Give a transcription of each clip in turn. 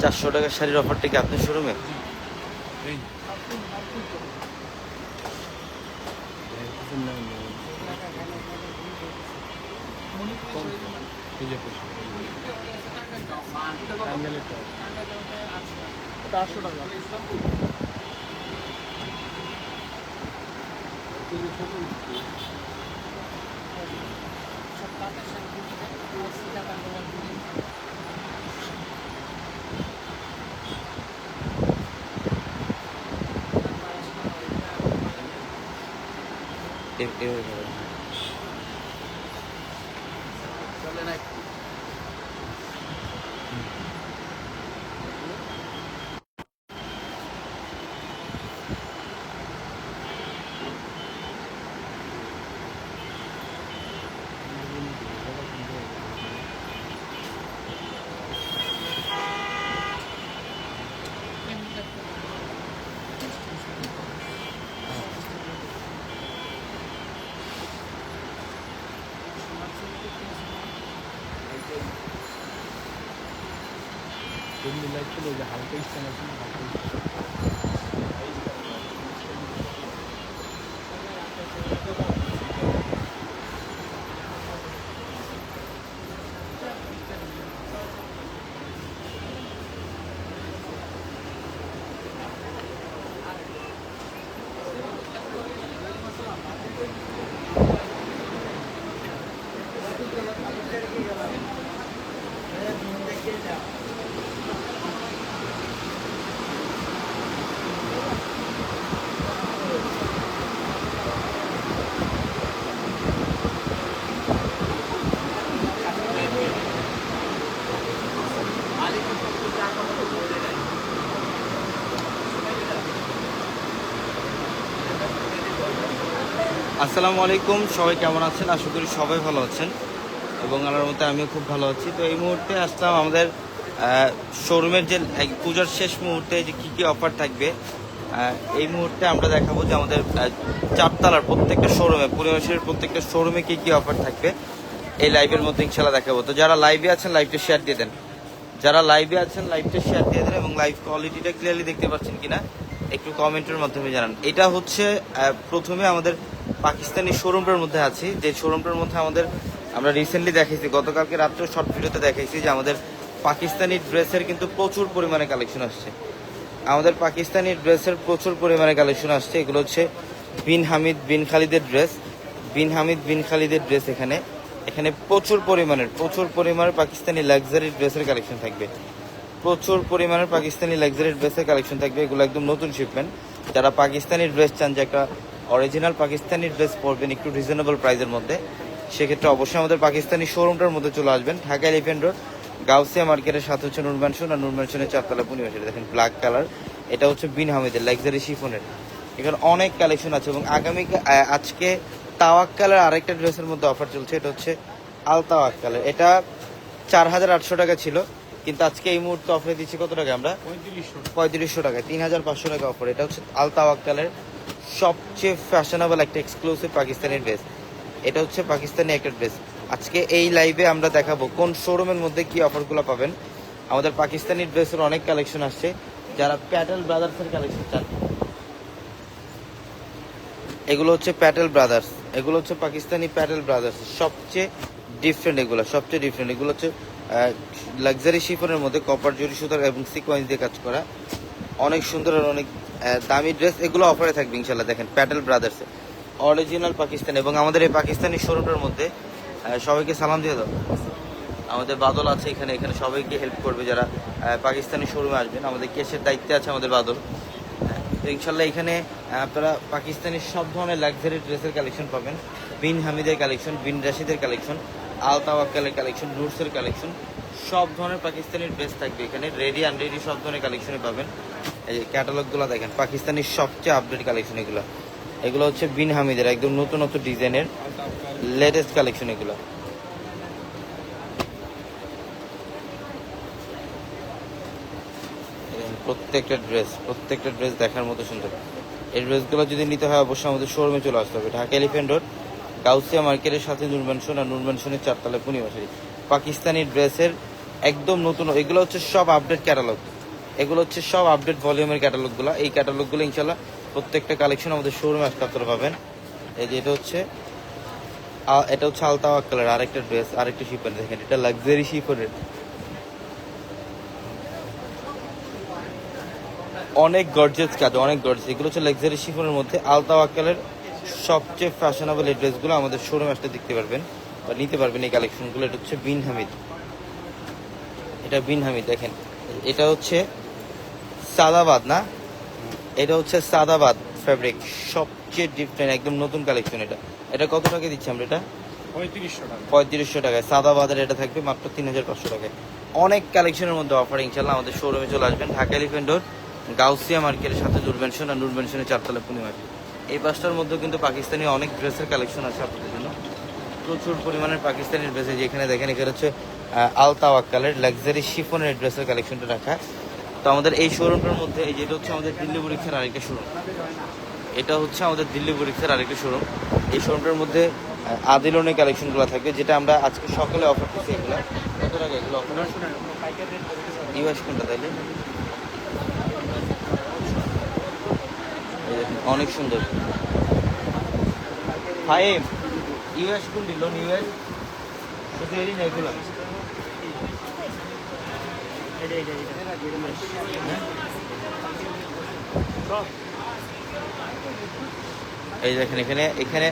চারশো টাকার শাড়ির অফারটা কি আপনার শোরুমে চারশো টাকা এ- এভাবে হবে। এমনি লাইট ছিল যে হালকা স্ট্যান্ড আছে আসসালামু আলাইকুম, সবাই কেমন আছেন? আশা করি সবাই ভালো আছেন এবং আল্লাহর মতে আমিও খুব ভালো আছি। তো এই মুহূর্তে আসলাম আমাদের শোরুমের যে পূজার শেষ মুহূর্তে যে কী কী অফার থাকবে এই মুহূর্তে আমরা দেখাবো যে আমাদের চারতলার প্রত্যেকটা শোরুমে পরিবেশের প্রত্যেকটা শোরুমে কী কী অফার থাকবে, এই লাইভের মধ্যে ইনশাল্লাহ দেখাবো। তো যারা লাইভে আছেন লাইভটা শেয়ার দিয়ে দেন। যারা লাইভে আছেন লাইভটা শেয়ার দিয়ে দেন এবং লাইভ কোয়ালিটিটা ক্লিয়ারলি দেখতে পাচ্ছেন কিনা একটু কমেন্টের মাধ্যমে জানান। এটা হচ্ছে প্রথমে আমাদের পাকিস্তানি শোরুমটার মধ্যে আছি। যে শোরুমটার মধ্যে আমাদের আমরা রিসেন্টলি দেখাইছি, গতকালকে রাত্রে শর্ট ভিডিওতে দেখাইছি যে আমাদের পাকিস্তানি ড্রেসের কিন্তু প্রচুর পরিমাণে কালেকশন আসছে। আমাদের পাকিস্তানি ড্রেসের প্রচুর পরিমাণে কালেকশন আসছে। এগুলো হচ্ছে বিন হামিদ বিন খালিদের ড্রেস। বিন হামিদ বিন খালিদের ড্রেস এখানে। এখানে প্রচুর পরিমাণের প্রচুর পরিমাণের পাকিস্তানি লাক্সারি ড্রেসের কালেকশন থাকবে। প্রচুর পরিমাণের পাকিস্তানি লাক্সারি ড্রেসের কালেকশন থাকবে। এগুলো একদম নতুন শিপমেন্ট যারা পাকিস্তানি ড্রেস চান যে একটা অরিজিনাল পাকিস্তানি ড্রেস পরবেন একটু রিজনেবল প্রাইসের মধ্যে, সেক্ষেত্রে অবশ্যই আমাদের পাকিস্তানি শোরুমটার মধ্যে চলে আসবেন। ঢাকা এলিফেন্ট রোড গাউসিয়া মার্কেটের সাথে হচ্ছে নুর ম্যানশন আর নুর ম্যানশনের চারতলা পূর্ণিমাসের দেখেন ব্ল্যাক কালার এটা হচ্ছে বিন হামিদের লাক্সারি শিফনের। এখানে অনেক কালেকশন আছে এবং আগামী আজকে তাওয়াক কালার আরেকটা ড্রেসের মধ্যে অফার চলছে, এটা হচ্ছে আল তাওয়াক কালার এটা চার হাজার আটশো টাকা ছিল। কিন্তু আজকে এই মুহূর্তে অফারে দিচ্ছি কত টাকা আমরা? পঁয়ত্রিশশো টাকায় তিন হাজার পাঁচশো টাকা অফার এটা হচ্ছে আলতা ওয়াক্কালের সবচেয়ে ফ্যাশনেবল একটা এক্সক্লুসিভ পাকিস্তানি ড্রেস এটা হচ্ছে পাকিস্তানি একটা ড্রেস আজকে এই লাইভে আমরা দেখাবো কোন শোরুমের মধ্যে কি অফারগুলো পাবেন। আমাদের পাকিস্তানি ড্রেসের অনেক কালেকশন আসছে। যারা প্যাটেল ব্রাদার্সের কালেকশন চান। এগুলো হচ্ছে প্যাটেল ব্রাদার্স এগুলো হচ্ছে পাকিস্তানি প্যাটেল ব্রাদার্স সবচেয়ে ডিফারেন্ট এগুলো সবচেয়ে ডিফারেন্ট এগুলো হচ্ছে লাক্সারি শিফনের মধ্যে কপার জরি, সুতার এবং সিকোয়েন্স দিয়ে কাজ করা। অনেক সুন্দর আর অনেক দামি ড্রেস এগুলো অফারে থাকবে ইনশাল্লাহ দেখেন প্যাটেল ব্রাদার্সে অরিজিনাল পাকিস্তান এবং আমাদের এই পাকিস্তানি শোরুমের মধ্যে সবাইকে সালাম দিয়ে দাও। আমাদের বাদল আছে এখানে এখানে সবাইকে হেল্প করবে যারা পাকিস্তানি শোরুমে আসবেন। আমাদের কেসের দায়িত্বে আছে আমাদের বাদল। তো ইনশাল্লাহ এখানে আপনারা পাকিস্তানি সব ধরনের লাক্সারি ড্রেসের কালেকশন পাবেন। বিন হামিদের কালেকশন বিন রাশিদের কালেকশন আল তাওয়াক্কালের কালেকশন নুরসের কালেকশন সব ধরনের পাকিস্তানি ড্রেস থাকবে এখানে। রেডি আনরেডি সব ধরনের কালেকশনই পাবেন। এই যে ক্যাটালগুলো দেখেন, পাকিস্তানি সবচেয়ে আপডেট কালেকশন এগুলো। এগুলো হচ্ছে বিন হামিদের, একদম নতুন নতুন ডিজাইনের লেটেস্ট কালেকশন এগুলো। প্রত্যেকটা ড্রেস প্রত্যেকটা ড্রেস দেখার মতো সুন্দর। এই ড্রেসগুলো যদি নিতে হয়, অবশ্যই আমাদের শোরুমে চলে আসতে হবে। ঢাকা এলিফেন্ট রোড গাউসিয়া মার্কেটের সাথে নূর ম্যানশন আর নূর ম্যানশনের চারতলা পূর্ণিমাশারি পাকিস্তানি ড্রেসের একদম নতুন, এগুলো হচ্ছে সব আপডেট ক্যাটালগ এগুলো হচ্ছে সব আপডেট ভলিউমের ক্যাটালগুলো এই ক্যাটালগুলো ইনশাল্লাহ প্রত্যেকটা কালেকশন আমাদের শোরুমে আসতে পাবেন। এই যে এটা হচ্ছে এটা হচ্ছে আলতাওয়া কালার আরেকটা ড্রেস আরেকটা শিপের দেখেন, এটা লাক্সারি শিপের অনেক গর্জেস কাজ, অনেক গর্জেস এগুলো হচ্ছে লাক্সারি শিফনের মধ্যে আলতা ওয়াক্কালের সবচেয়ে ফ্যাশনেবল এই ড্রেসগুলো আমাদের শোরুমে আসতে দেখতে পারবেন বা নিতে পারবেন এই কালেকশনগুলো এটা হচ্ছে বিন হামিদ। এটা বিন হামিদ দেখেন। এটা হচ্ছে সাদাবাদ না? এটা হচ্ছে সাদাবাদ ফ্যাব্রিক সবচেয়ে ডিফারেন্ট একদম নতুন কালেকশন এটা। এটা কত টাকা দিচ্ছি আমরা এটা? পঁয়ত্রিশশো টাকা। পঁয়ত্রিশশো টাকায়। সাদা বাজারে এটা থাকবে মাত্র তিন হাজার পাঁচশো টাকায়। অনেক কালেকশনের মধ্যে অফার ইনশাল্লাহ আমাদের শোরুমে চলে আসবেন। ঢাকা এলিফেন্ট রোড গাউসিয়া মার্কেটের সাথে নুরমেনশন আর নুরমেনশনের চারতলা পূর্ণিমা এই পাঁচটার মধ্যেও কিন্তু পাকিস্তানি অনেক ড্রেসের কালেকশন আছে আপনাদের জন্য। প্রচুর পরিমাণের পাকিস্তানি ড্রেস যেখানে দেখেন এখানে হচ্ছে আহ, আলতা ওয়াক্কালের লাক্সারি শিফনের ড্রেসের কালেকশনটা রাখা। তো আমাদের এই শোরুমটার মধ্যে এই যেটা হচ্ছে আমাদের দিল্লি পরীক্ষার আরেকটা শোরুম এটা হচ্ছে আমাদের দিল্লি পরীক্ষার আরেকটা শোরুম এই শোরুমটার মধ্যে আদিলনের কালেকশনগুলো থাকবে যেটা আমরা আজকে সকালে অফার করছি এগুলো। কত টাকা এগুলো অফার ইউএস কোনটা তাইলে এই দেখুন, অনেক সুন্দর। ফাইভ, ইউএস কোন দিল ইউএস? শুধু এরই না, এগুলো। এই দেখেন, এখানে এখানে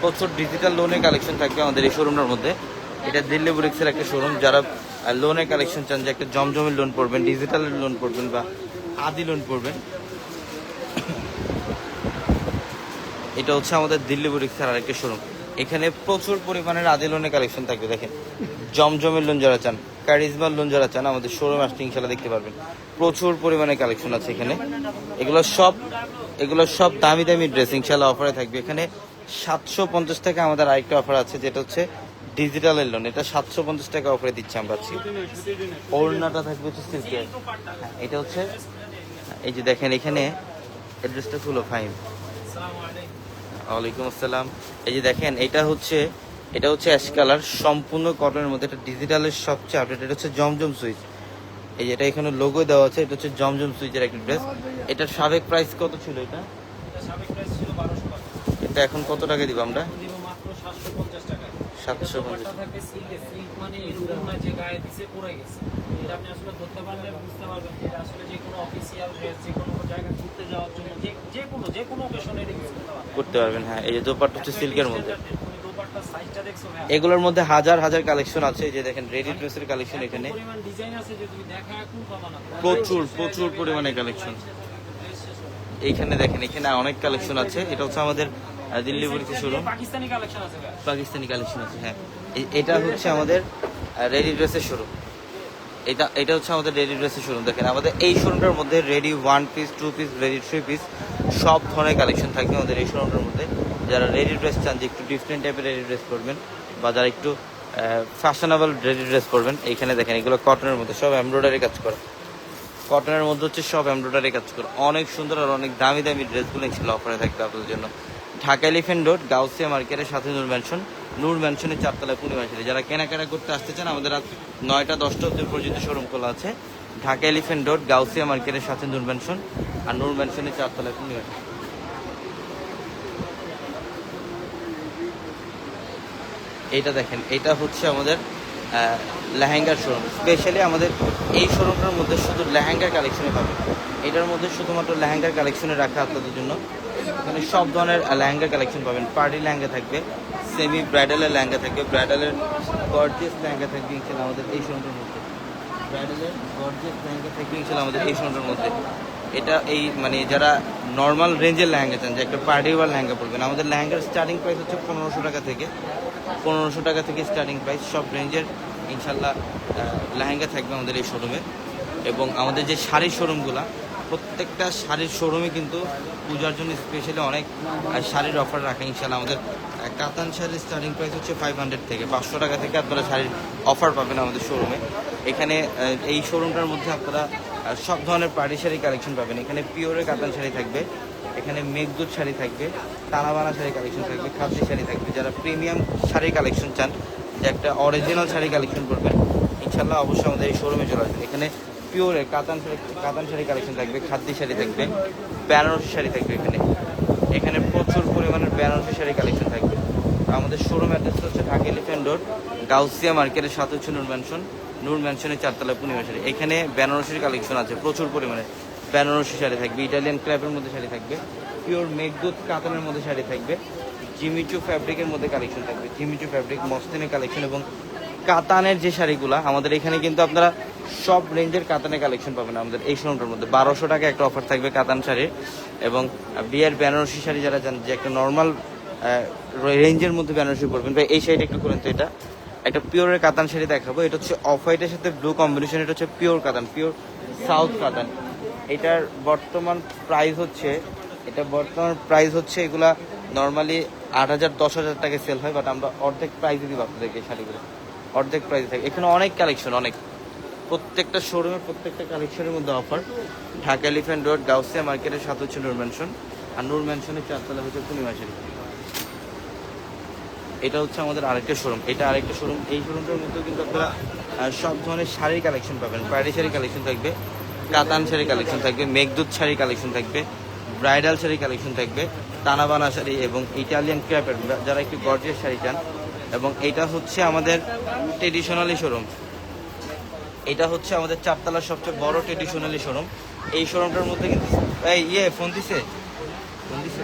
প্রচুর ডিজিটাল লোনের কালেকশন থাকবে আমাদের এই শোরুমটার মধ্যে। এটা দিল্লি বুরিক্সের একটা শোরুম যারা লোনের কালেকশন চান, যে একটা জমজমের লোন পড়বেন ডিজিটাল লোন পড়বেন বা আদি লোন পড়বেন। এটা হচ্ছে আমাদের দিল্লি বুরিক্সের আরেকটা শোরুম এখানে প্রচুর পরিমাণের আদি লোনের কালেকশন থাকবে দেখেন। জমজমের লোন যারা চান কারিজমার লোন যারা চান আমাদের শোরুম আসতে ইনশাল্লাহ দেখতে পারবেন। প্রচুর পরিমাণে কালেকশন আছে এখানে। এগুলো সব এগুলো সব দামি দামি ড্রেস ইনশাল্লাহ অফারে থাকবে। এখানে সাতশো পঞ্চাশ টাকা আমাদের আরেকটা অফার আছে যেটা হচ্ছে ডিজিটালের লোন এটা সাতশো পঞ্চাশ টাকা অফারে দিচ্ছি আমরা ওড়নাটা থাকবে হচ্ছে সিল্কের হ্যাঁ, এটা হচ্ছে এই যে দেখেন এখানে অ্যাড্রেসটা খুলো ফাইন ওয়ালাইকুম আসসালাম। এই যে দেখেন এটা হচ্ছে এটা হচ্ছে অ্যাশ কালার সম্পূর্ণ কটনের মধ্যে এটা ডিজিটালের সবচেয়ে আপডেট এটা হচ্ছে জমজম সুইচ। এই যে এটা এখানে লোগো দেওয়া আছে এটা হচ্ছে জমজম সুইচের একটা ড্রেস এটার সাবেক প্রাইস কত ছিল এটা? এটা এখন কত টাকা দিব আমরা? সাতশো পঞ্চাশ করতে পারবেন হ্যাঁ এই যে দোপাট্টা হচ্ছে সিল্কের মধ্যে। ভাই এগুলোর মধ্যে হাজার হাজার কালেকশন আছে যে দেখেন রেডি ড্রেসের কালেকশন এখানে। প্রচুর প্রচুর পরিমাণে কালেকশন এইখানে দেখেন এখানে অনেক কালেকশন আছে। এটা হচ্ছে আমাদের দিল্লি বরিতে শোরুম পাকিস্তানি কালেকশন আছে পাকিস্তানি কালেকশন আছে হ্যাঁ। এটা হচ্ছে আমাদের রেডি ড্রেসের শোরুম এটা এটা হচ্ছে আমাদের রেডি ড্রেসের শোরুম দেখেন, আমাদের এই শোরুমটার মধ্যে ready one piece two piece ready three piece সব ধরনের কালেকশন থাকবে আমাদের এই শোরুমটার মধ্যে। যারা রেডি ড্রেস চান, যে একটু ডিফারেন্ট টাইপের রেডি ড্রেস করবেন বা যারা একটু ফ্যাশনেবল রেডি ড্রেস করবেন এইখানে দেখেন, এগুলো কটনের মধ্যে, সব এমব্রয়ডারি কাজ করা। কটনের মধ্যে হচ্ছে সব এমব্রয়ডারি কাজ করে। অনেক সুন্দর আর অনেক দামি দামি ড্রেসগুলো ছিল অফারে থাকবে আপনাদের জন্য। ঢাকা এলিফেন্ট রোড গাউসিয়া মার্কেটের সাথে নূর ম্যানশন নূর ম্যানশনের চারতলায় পূর্ণিমা ছিল যারা কেনাকাটা করতে আসতে চান, আমাদের রাত নয়টা, দশটা অব্দি পর্যন্ত শোরুম খোলা আছে। ঢাকা এলিফেন্ট রোড গাউসিয়া মার্কেটের সাথে নূর ম্যানশন আর নূর ম্যানশনের চারতলায় পূর্ণিমা এইটা দেখেন এটা হচ্ছে আমাদের লেহেঙ্গার শোরুম স্পেশালি আমাদের এই শোরুমটার মধ্যে শুধু লেহেঙ্গার কালেকশনে পাবেন। এটার মধ্যে শুধুমাত্র লেহেঙ্গার কালেকশনে রাখা আপনাদের জন্য। এখানে সব ধরনের লেহেঙ্গার কালেকশন পাবেন। পার্টি লেহেঙ্গা থাকবে সেমি ব্রাইডালের লেহেঙ্গা থাকবে ব্রাইডালের গর্জিয়াস লেহেঙ্গা থাকবে ইনশাল্লাহ আমাদের এই শোরুমটার মধ্যে। ব্রাইডালের গর্জিয়াস লেহেঙ্গা থাকবে ইনশাল্লাহ আমাদের এই শোরুমটার মধ্যে। এটা এই মানে যারা নর্মাল রেঞ্জের লেহেঙ্গা চান, যে একটা পার্টি ওয়ার লেহেঙ্গা পড়বেন আমাদের লেহেঙ্গার স্টার্টিং প্রাইস হচ্ছে পনেরোশো টাকা থেকে। পনেরোশো টাকা থেকে স্টার্টিং প্রাইস সব রেঞ্জের ইনশাল্লাহ লেহেঙ্গা থাকবে আমাদের এই শোরুমে এবং আমাদের যে শাড়ির শোরুমগুলো প্রত্যেকটা শাড়ির শোরুমে কিন্তু পূজার জন্য স্পেশালি অনেক শাড়ির অফার রাখে ইনশাল্লাহ আমাদের কাতান শাড়ির স্টার্টিং প্রাইস হচ্ছে ফাইভ হান্ড্রেড থেকে, পাঁচশো টাকা থেকে আপনারা শাড়ির অফার পাবেন আমাদের শোরুমে এখানে এই শোরুমটার মধ্যে আপনারা সব ধরনের পার্টি শাড়ি কালেকশন পাবেন। এখানে পিওরের কাতান শাড়ি থাকবে, এখানে মেঘদূত শাড়ি থাকবে, তারাবানা শাড়ি কালেকশন থাকবে খাদ্য শাড়ি থাকবে। যারা প্রিমিয়াম শাড়ি কালেকশন চান, যে একটা অরিজিনাল শাড়ি কালেকশন করবেন ইনশাল্লাহ অবশ্যই আমাদের এই শোরুমে চলে আসবেন এখানে পিওরের কাতান শাড়ি কাতান শাড়ি কালেকশন থাকবে, খাদ্য শাড়ি থাকবে, বেনারসি শাড়ি থাকবে এখানে। এখানে প্রচুর পরিমাণের বেনারসি শাড়ি কালেকশন থাকবে। আমাদের শোরুম অ্যাড্রেস হচ্ছে ঢাকা এলিফ্যান্ট রোড গাউসিয়া মার্কেটের সাথে হচ্ছে নূর ম্যানশন নূর ম্যানশনের চারতলা পূর্ণিমা শাড়ি। এখানে বেনারসির কালেকশন আছে, প্রচুর পরিমাণে বেনারসি শাড়ি থাকবে ইটালিয়ান ক্র্যাপের মধ্যে শাড়ি থাকবে পিওর মেঘদূত কাতানের মধ্যে শাড়ি থাকবে জিমিচু ফ্যাব্রিকের মধ্যে কালেকশন থাকবে জিমিচু ফ্যাব্রিক মস্তিনের কালেকশন এবং কাতানের যে শাড়িগুলো, আমাদের এখানে কিন্তু আপনারা সব রেঞ্জের কাতানের কালেকশন পাবেন আমাদের এই শোরুমটার মধ্যে। বারোশো টাকা একটা অফার থাকবে কাতান শাড়ির এবং বিয়ের বেনারসি শাড়ি যারা জান যে একটা নর্মাল রেঞ্জের মধ্যে বেনারসি পড়বেন ভাই, এই শাড়িটা একটু করেন তো এটা। একটা পিওরের কাতান শাড়ি দেখাবো। এটা হচ্ছে অফ হোয়াইটের সাথে ব্লু কম্বিনেশন এটা হচ্ছে পিওর কাতান পিওর সাউথ কাতান। এটার বর্তমান প্রাইস হচ্ছে, এটা বর্তমান প্রাইস হচ্ছে এগুলা নর্মালি আট হাজার, দশ হাজার টাকা সেল হয় বাট আমরা অর্ধেক প্রাইসে দিব আপনাদেরকে শাড়িগুলো। অর্ধেক প্রাইসে থাকে। এখানে অনেক কালেকশন অনেক। প্রত্যেকটা শোরুমে প্রত্যেকটা কালেকশনের মধ্যে offer Dhaka Elephant Road Gausia মার্কেটের সাথে হচ্ছে নূর ম্যানশন আর নূর ম্যানশনের চারতলা হচ্ছে পূর্ণিমা শাড়ি এটা হচ্ছে আমাদের আরেকটা শোরুম এটা আরেকটা শোরুম এই শোরুমটার মধ্যেও কিন্তু আপনারা সব ধরনের শাড়ির কালেকশন পাবেন। পাড়ি শাড়ি কালেকশন থাকবে, কাতান শাড়ি কালেকশন থাকবে, মেঘদূত শাড়ি কালেকশন থাকবে ব্রাইডাল শাড়ি কালেকশন থাকবে, তানাবানা শাড়ি এবং ইটালিয়ান ক্র্যাপের যারা একটু গর্জিয়াস শাড়ি চান এবং এটা হচ্ছে আমাদের ট্রেডিশনালি শোরুম এটা হচ্ছে আমাদের চারতলার সবচেয়ে বড় ট্রেডিশনালি শোরুম এই শোরুমটার মধ্যে কিন্তু এই ইয়ে ফোন দিছে? ফোন দিছে?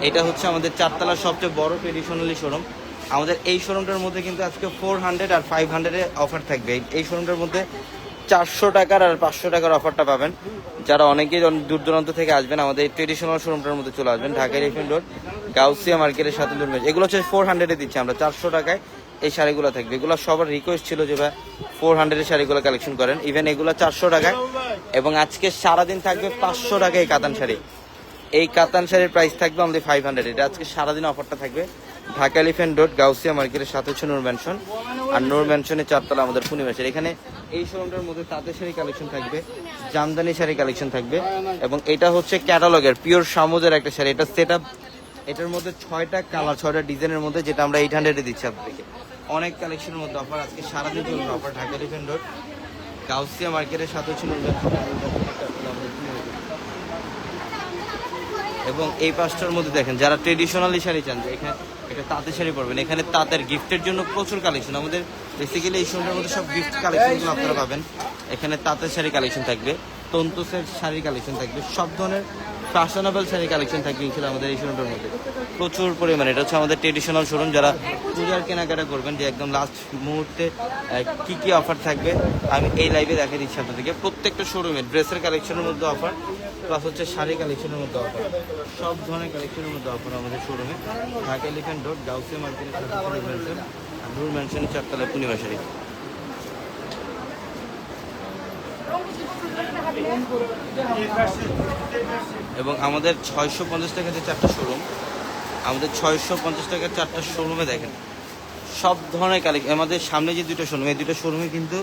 এটা হচ্ছে আমাদের চারতলার সবচেয়ে বড় ট্রেডিশনালি শোরুম আমাদের এই শোরুমটার মধ্যে কিন্তু আজকে ফোর হান্ড্রেড আর ফাইভ হান্ড্রেডের অফার থাকবে। এই- এই শোরুমটার মধ্যে চারশো টাকার আর পাঁচশো টাকার অফারটা পাবেন। যারা অনেকেই দূর দূরান্ত থেকে আসবেন, আমাদের ট্রেডিশনাল শোরুমটার মধ্যে চলে আসবেন, ঢাকা এলিফেন্ট রোড গাউসিয়া মার্কেটের সাথে দুর্মেজ এগুলো হচ্ছে ফোর হান্ড্রেডে দিচ্ছি আমরা, চারশো টাকায় এই শাড়িগুলো থাকবে। এগুলো সবার রিকোয়েস্ট ছিল যে ভাই ফোর হান্ড্রেডের শাড়িগুলো কালেকশন করেন। ইভেন এগুলো চারশো টাকায়। এবং আজকে সারাদিন থাকবে পাঁচশো টাকায় এই কাতান শাড়ি। এই কাতান শাড়ির প্রাইস থাকবে আমাদের ফাইভ হান্ড্রেড এটা আজকে সারাদিন অফারটা থাকবে। ঢাকা এলিফেন্ট রোড গাউসিয়া মার্কেটের সাথে হচ্ছে নূর ম্যানশন আর নূর ম্যানশনের চারতলা আমাদের শাড়ি এখানে এই শোরুমটার মধ্যে তাঁতের শাড়ি কালেকশন থাকবে, জামদানি শাড়ি কালেকশন থাকবে এবং এটা হচ্ছে ক্যাটালগের পিওর সামুজের একটা শাড়ি। এটা সেট এটার মধ্যে ছয়টা কালার ছয়টা ডিজাইনের মধ্যে যেটা আমরা এইট হান্ড্রেডে দিচ্ছি আপনাদেরকে। অনেক কালেকশনের মধ্যে অফার আজকে সারাদিন চলবে অফার ঢাকা রোড গাউসিয়া মার্কেটের সাথে ম্যানশন এবং এই পাঁচটার মধ্যে দেখেন, যারা ট্রেডিশনালি শাড়ি চান এখানে এটা তাঁতের শাড়ি পরবেন। এখানে তাঁতের গিফটের জন্য প্রচুর কালেকশন আমাদের বেসিক্যালি এই শোরুমের মধ্যে সব গিফট কালেকশনগুলো আপনারা পাবেন। এখানে তাঁতের শাড়ি কালেকশন থাকবে, তন্তুসের শাড়ি কালেকশন থাকবে, সব ধরনের ফ্যাশনেবল শাড়ি কালেকশন থাকবে ইনশাল্লাহ আমাদের এই শোরুমটার মধ্যে। প্রচুর পরিমাণে। এটা হচ্ছে আমাদের ট্রেডিশনাল শোরুম যারা পূজার কেনাকাটা করবেন যে একদম লাস্ট মুহূর্তে কি কি অফার থাকবে, আমি এই লাইভে দেখে দিচ্ছি আপনাদেরকে। প্রত্যেকটা শোরুমে ড্রেসের কালেকশনের মধ্যে অফার প্লাস হচ্ছে শাড়ি কালেকশনের মধ্যে অফার সব ধরনের কালেকশনের মধ্যে অফার আমাদের শোরুমে ঢাকা এলিফ্যান্ট রোড গাউসিয়া মার্কেটের আর চারতলা পূর্ণিমা শাড়ি এবং আমাদের ছয়শো পঞ্চাশ টাকা যে চারটা শোরুম আমাদের ছয়শো পঞ্চাশ টাকার চারটা শোরুমে দেখেন। সব ধরনের কালেকশন আমাদের সামনে যে দুটো শোরুম এই দুটো শোরুমে কিন্তু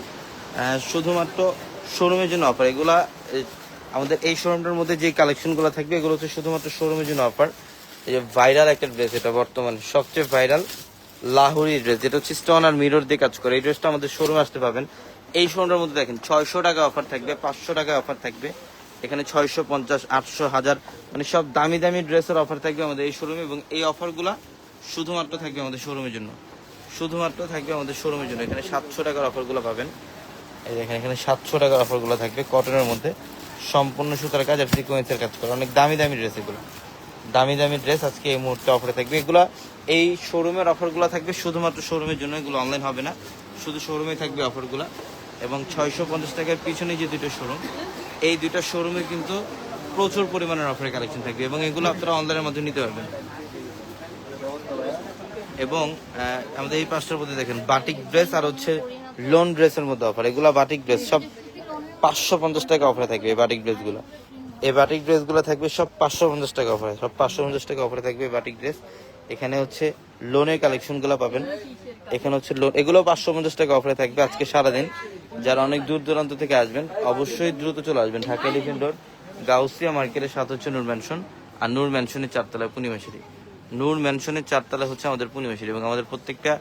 শুধুমাত্র শোরুমের জন্য অফার এগুলা আমাদের এই শোরুমটার মধ্যে যে কালেকশনগুলো থাকবে, এগুলো হচ্ছে শুধুমাত্র শোরুমের জন্য অফার এই যে ভাইরাল একটা ড্রেস এটা বর্তমানে সবচেয়ে ভাইরাল লাহুরি ড্রেস যেটা হচ্ছে স্টোন আর মিরর দিয়ে কাজ করে। এই ড্রেসটা আমাদের শোরুমে আসতে পাবেন। এই শোরুমটার মধ্যে দেখেন, ছয়শো টাকা অফার থাকবে, পাঁচশো টাকা অফার থাকবে। এখানে ছয়শো পঞ্চাশ, আটশো হাজার মানে সব দামি দামি ড্রেসের অফার থাকবে আমাদের এই শোরুমে এবং এই অফারগুলা শুধুমাত্র থাকবে আমাদের শোরুমের জন্য। শুধুমাত্র থাকবে আমাদের শোরুমের জন্য। এখানে সাতশো টাকার অফারগুলো পাবেন। এই দেখেন, এখানে সাতশো টাকার অফারগুলো থাকবে কটনের মধ্যে। সম্পূর্ণ সুতার কাজ আর সিকোয়েন্সের কাজ করে। অনেক দামি দামি ড্রেস এগুলো। দামি দামি ড্রেস আজকে এই মুহূর্তে অফারে থাকবে। এগুলো এই শোরুমের অফারগুলো থাকবে শুধুমাত্র শোরুমের জন্য, এগুলো অনলাইন হবে না। শুধু শোরুমে থাকবে অফারগুলো এবং ছয়শো পঞ্চাশ টাকার পিছনে যে দুটো শোরুম এই দুটো শোরুমে কিন্তু প্রচুর পরিমাণের অফারের কালেকশন থাকবে। এবং এগুলো আপনারা অনলাইনের মাধ্যমে নিতে পারবেন। এবং আমাদের এই পাঁচটার মধ্যে দেখেন বাটিক ড্রেস আর হচ্ছে লোন ড্রেসের মধ্যে অফার এগুলো বাটিক ড্রেস সব পাঁচশো পঞ্চাশ টাকা অফারে থাকবে এই বাটিক ড্রেসগুলো এই বাটিক ড্রেসগুলো থাকবে সব পাঁচশো পঞ্চাশ টাকা অফারে সব পাঁচশো পঞ্চাশ টাকা অফারে থাকবে বাটিক ড্রেস এখানে হচ্ছে লোনের কালেকশনগুলো পাবেন। এখানে হচ্ছে লোন এগুলো পাঁচশো পঞ্চাশ টাকা অফারে থাকবে আজকে সারাদিন। যারা অনেক দূর দূরান্ত থেকে আসবেন, অবশ্যই দ্রুত চলে আসবেন। ঢাকা এলিফেন্ট রোড গাউসিয়া মার্কেটের সাথে হচ্ছে নূর ম্যানশন আর নূর ম্যানশনের চারতলায় পূর্ণিমাশিরি নূর ম্যানশনের চারতলা হচ্ছে আমাদের পূর্ণিমাশিরি এবং আমাদের প্রত্যেকটা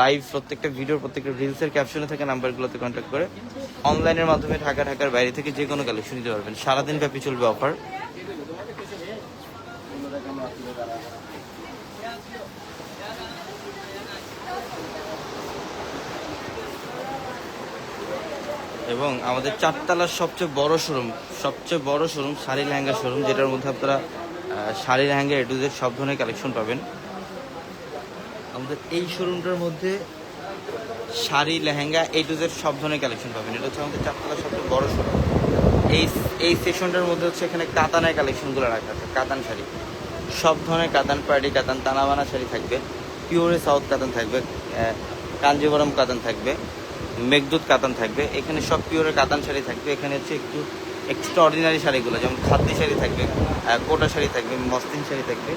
লাইভ প্রত্যেকটা ভিডিওর প্রত্যেকটা রিলসের ক্যাপশনে থাকা নাম্বারগুলোতে কন্ট্যাক্ট করে অনলাইনের মাধ্যমে ঢাকা, ঢাকার বাইরে থেকে যে কোনো কালেকশন নিতে পারবেন। সারাদিন ব্যাপী চলবে অফার এবং আমাদের চারতলার সবচেয়ে বড় শোরুম সবচেয়ে বড় শোরুম শাড়ি লেহেঙ্গা শোরুম যেটার মধ্যে আপনারা শাড়ি লেহেঙ্গা এডুজের সব ধরনের কালেকশন পাবেন। আমাদের এই শোরুমটার মধ্যে শাড়ি, লেহেঙ্গা এই টু টুজের সব ধরনের কালেকশন পাবেন। এটা হচ্ছে আমাদের চারতলার সবচেয়ে বড় শোরুম এই এই সেশনটার মধ্যে হচ্ছে এখানে কাতানের কালেকশনগুলো রাখা আছে, কাতান শাড়ি। সব ধরনের কাতান পার্টি কাতান তানাবানা শাড়ি থাকবে। পিওরে সাউথ কাতান থাকবে কাঞ্জিবরম কাতান থাকবে, মেঘদূত কাতান থাকবে। এখানে সব পিওরের কাতান শাড়ি থাকবে। এখানে হচ্ছে একটু এক্সট্রা অর্ডিনারি শাড়িগুলো, যেমন খাদ্যি শাড়ি থাকবে কোটা শাড়ি থাকবে, মসলিন শাড়ি থাকবে।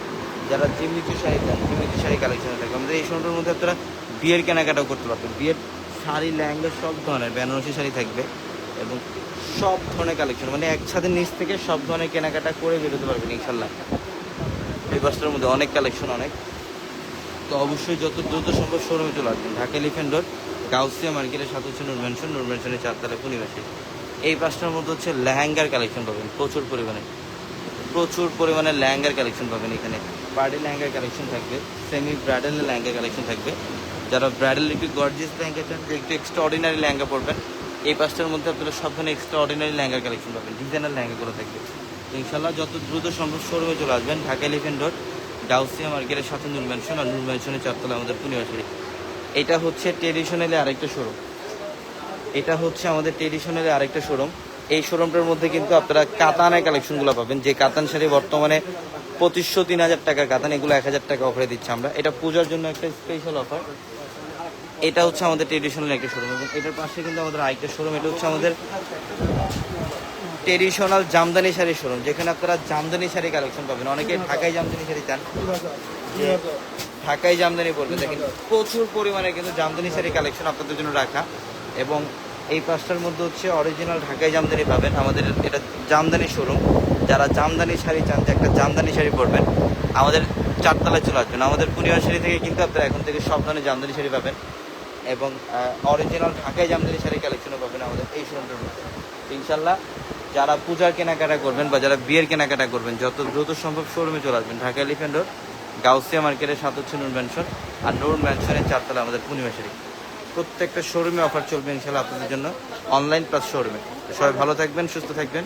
যারা জিমিচু শাড়ি চান শাড়ি কালেকশন থাকবে আমাদের এই শোরুমটার মধ্যে আপনারা বিয়ের কেনাকাটাও করতে পারবেন। বিয়ের শাড়ি, লেহেঙ্গা, সব ধরনের বেনারসি শাড়ি থাকবে এবং সব ধরনের কালেকশন মানে একসাথে নিচ থেকে সব ধরনের কেনাকাটা করে বেরোতে পারবেন, ইনশাল্লাহ। এই বাসটার মধ্যে অনেক কালেকশন অনেক। তো অবশ্যই যত দ্রুত সম্ভব শোরুমে চলে আসবেন। ঢাকা এলিফেন্ট রোড গাউসিয়া মার্কেটের সাথে হচ্ছে নূর ম্যানশন নূর ম্যানশনের চারতলা পরিবেশে এই পাঁচটার মধ্যে হচ্ছে লেহেঙ্গার কালেকশন পাবেন, প্রচুর পরিমাণে। প্রচুর পরিমাণে লেহেঙ্গার কালেকশন পাবেন এখানে। পার্টি লেহেঙ্গার কালেকশন থাকবে সেমি ব্রাইডাল লেহেঙ্গার কালেকশন থাকবে। যারা ব্রাইডাল একটু গর্জিয়াস ল্যাঙ্গা চান একটু এক্সট্রা অর্ডিনারি লেহেঙ্গা পরবেন। এই পাঁচটার মধ্যে আপনারা সব ধরনের এক্সট্রা অর্ডিনারি লেহেঙ্গার কালেকশন পাবেন ডিজাইনার লেহেঙ্গাগুলো থাকবে। তো ইনশাল্লাহ যত দ্রুত সম্ভব শোরুমে চলে আসবেন, ঢাকা এলিফেন্ট রোড ডাউসিয়া মার্কেটের সাথে নূর ম্যানশন আর নূর ম্যানশনের চারতলা আমাদের পূর্ণিমাশারি এটা হচ্ছে ট্রেডিশনালি আরেকটা শোরুম এটা হচ্ছে আমাদের ট্রেডিশনালি আরেকটা শোরুম এই শোরুমটার মধ্যে কিন্তু আপনারা কাতানের কালেকশনগুলো পাবেন, যে কাতান শাড়ি বর্তমানে পঁচিশশো তিন হাজার টাকার কাতান এগুলো এক হাজার টাকা অফারে দিচ্ছি আমরা। এটা পূজার জন্য একটা স্পেশাল অফার এটা হচ্ছে আমাদের ট্রেডিশনাল একটা শোরুম এবং এটার পাশে কিন্তু আমাদের আরেকটা শোরুম এটা হচ্ছে আমাদের ট্রেডিশনাল জামদানি শাড়ি শোরুম যেখানে আপনারা জামদানি শাড়ি কালেকশন পাবেন। অনেকে ঢাকায় জামদানি শাড়ি চান। ঢাকায় জামদানি বলবেন দেখেন, প্রচুর পরিমাণে কিন্তু জামদানি শাড়ি কালেকশন আপনাদের জন্য রাখা। এবং এই পাঁচটার মধ্যে হচ্ছে অরিজিনাল ঢাকায় জামদানি পাবেন। আমাদের এটা জামদানি শোরুম যারা জামদানি শাড়ি চান, যে একটা জামদানি শাড়ি পরবেন, আমাদের চারতলায় চলে আসবেন। আমাদের পূর্ণিমা শাড়ি থেকে কিন্তু আপনারা এখন থেকে সব ধরনের জামদানি শাড়ি পাবেন এবং অরিজিনাল ঢাকায় জামদানি শাড়ি কালেকশনও পাবেন আমাদের এই শোরুমটার মধ্যে ইনশাল্লাহ যারা পূজার কেনাকাটা করবেন বা যারা বিয়ের কেনাকাটা করবেন, যত দ্রুত সম্ভব শোরুমে চলে আসবেন। ঢাকা এলিফেন্ট রোড গাউসিয়া মার্কেটের সাথে হচ্ছে নূর ম্যানশন আর নূর ম্যানশনের চারতলা আমাদের পূর্ণিমা শাড়ি। প্রত্যেকটা শোরুমে অফার চলবে ইনশাল্লাহ আপনাদের জন্য। অনলাইন প্লাস শোরুমে সবাই ভালো থাকবেন, সুস্থ থাকবেন।